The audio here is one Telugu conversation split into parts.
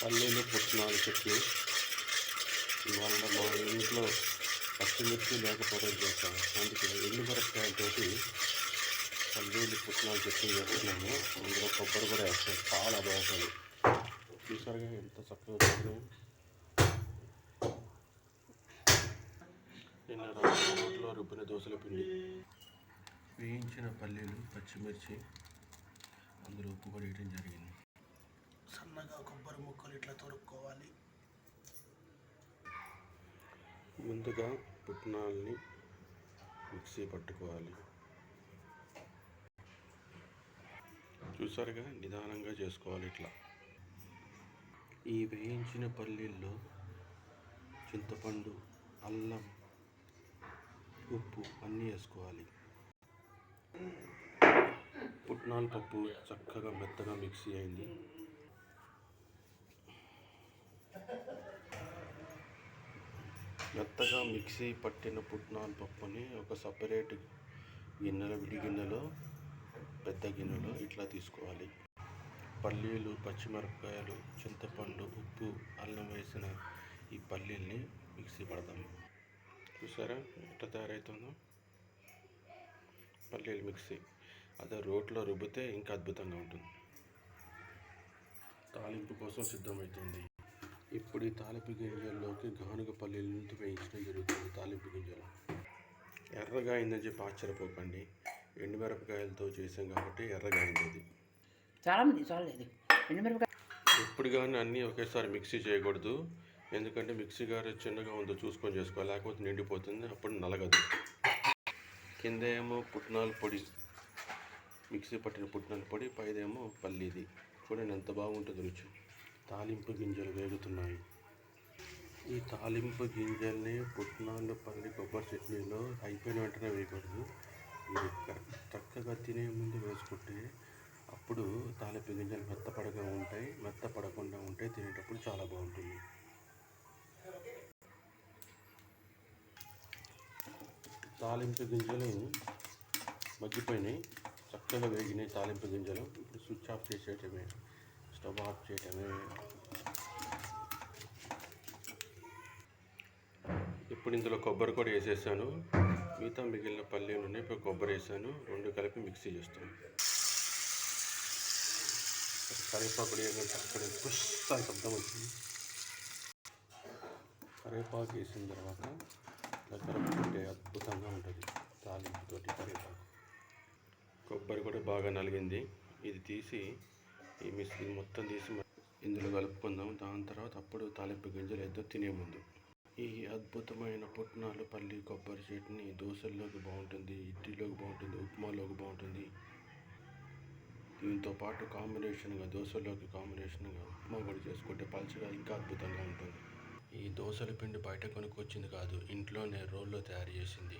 పల్లీలు పుట్నాలు చెట్లు. ఇవాళ మా ఇంట్లో పచ్చిమిర్చి లేకపోవడం చేస్తాను అందుకే ఎండు మిరపకాయలతోటి పల్లీలు పుట్నాలు చెట్లు చేస్తున్నాము అందులో కొబ్బరి కూడా వేస్తాం. చాలా బాగుంటుంది. చూసారుగా ఎంత చక్కగా ఉంటుంది నిన్న రాత్రి రుబ్బిన దోశల పిండి. వేయించిన పల్లీలు పచ్చిమిర్చి అందులో ఉప్పు కూడా వేయడం జరిగింది. సన్నగా ముక్కలు ఇట్లా తొడుక్కోవాలి. ముందుగా పుట్నాల్ని మిక్సీ పట్టుకోవాలి. చూసారుగా నిదానంగా చేసుకోవాలి ఇట్లా. ఈ వేయించిన పల్లీల్లో చింతపండు అల్లం ఉప్పు అన్నీ వేసుకోవాలి. పుట్నాల పప్పు చక్కగా మెత్తగా మిక్సీ అయింది. మెత్తగా మిక్సీ పట్టిన పుట్నాల పప్పుని ఒక సపరేట్ గిన్నెలో విడి గిన్నెలో పెద్ద గిన్నెలో ఇట్లా తీసుకోవాలి. పల్లీలు పచ్చిమిరపకాయలు చింతపండు ఉప్పు అల్లం వేసిన ఈ పల్లీల్ని మిక్సీ పడదాం చూసారా ఎట్లా తయారవుతుందో పల్లీలు మిక్సీ. అదే రోట్లో రుబ్బితే ఇంకా అద్భుతంగా ఉంటుంది. తాలింపు కోసం సిద్ధమవుతుంది ఇప్పుడు ఈ తాలింపు గింజల్లోకి గానుగ పల్లీలను వేయించడం జరుగుతుంది. తాలింపు గింజలు. ఎర్రగా అయిందని చెప్పి ఆశ్చర్యపోకండి. ఎండుమిరపకాయలతో చేసాం కాబట్టి ఎర్రగా అయింది. ఇది చాలా మంది చాలేదు ఎండుమిరపకాయ ఎప్పుడు కానీ అన్నీ ఒకేసారి మిక్సీ చేయకూడదు. ఎందుకంటే మిక్సీ గారు చిన్నగా ఉందో చూసుకొని చేసుకోవాలి. లేకపోతే నిండిపోతుంది. అప్పుడు నలగదు. కింద ఏమో పుట్నాల పొడి. మిక్సీ పట్టిన పుట్నాల పొడి పైదేమో పల్లీది. చూడండి ఎంత బాగుంటుంది రుచి. తాలింపు గింజలు వేగుతున్నాయి. ఈ తాలింపు గింజల్ని పుట్నాలు పల్లి కొబ్బరి చట్నీలో అయిపోయిన వెంటనే వేయకూడదు. ఇది చక్కగా తినే ముందు వేసుకుంటే అప్పుడు తాలింపు గింజలు మెత్తపడగా ఉంటాయి. మెత్తపడకుండా ఉంటాయి తినేటప్పుడు చాలా బాగుంటుంది. తాలింపు గింజలు మగ్గిపోయినాయి. చక్కగా వేగినాయి తాలింపు గింజలు. ఇప్పుడు స్విచ్ ఆఫ్ చేసేటమే స్టవ్ ఆఫ్ చేయటమే. ఇప్పుడు ఇందులో కొబ్బరి కూడా వేసేసాను. మిగతా మిగిలిన పల్లీలు ఉన్నాయి. ఇప్పుడు కొబ్బరి వేసాను. రెండు కలిపి మిక్సీ చేస్తాను కరివేపాకు అక్కడ పుష్ శబ్దం వచ్చింది. కరివేపాకు వేసిన తర్వాత దగ్గర అద్భుతంగా ఉంటుంది తాలింపుతోటి కరివేపాకు. కొబ్బరి కూడా బాగా నలిగింది. ఇది తీసి ఈ మిస్ మొత్తం తీసి ఇందులో కలుపుకుందాం. దాని తర్వాత అప్పుడు తాలింపు గింజలు ఎద్దు తినే ముందు. ఈ అద్భుతమైన పుట్నాలు పల్లి కొబ్బరి చట్నీ దోశల్లోకి బాగుంటుంది ఇడ్లీలోకి బాగుంటుంది ఉప్మాలోకి బాగుంటుంది. దీంతో పాటు కాంబినేషన్గా దోశలోకి కాంబినేషన్గా ఉప్మా కూడా చేసుకుంటే పలుచగా ఇంకా అద్భుతంగా ఉంటుంది. ఈ దోశల పిండి బయట కొనుక్కొచ్చింది కాదు ఇంట్లోనే రోల్లో తయారు చేసింది.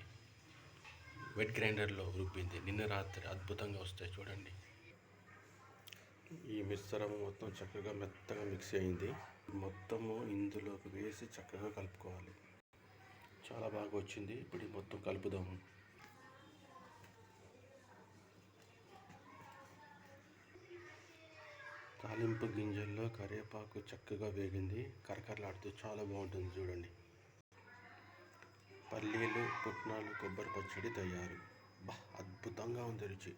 వెట్ గ్రైండర్లో రుబ్బింది. నిన్న రాత్రి అద్భుతంగా వస్తాయి చూడండి. ఈ మిశ్రమం మొత్తం చక్కగా మెత్తగా మిక్స్ అయింది. మొత్తము ఇందులోకి వేసి చక్కగా కలుపుకోవాలి. చాలా బాగా వచ్చింది. ఇప్పుడు మొత్తం కలుపుదాము. తాలింపు గింజల్లో కరివేపాకు చక్కగా వేగింది. కరకరలాడుతూ చాలా బాగుంటుంది చూడండి. పల్లీలు పుట్నాలు కొబ్బరి పచ్చడి తయారు. బా అద్భుతంగా ఉంది రుచి.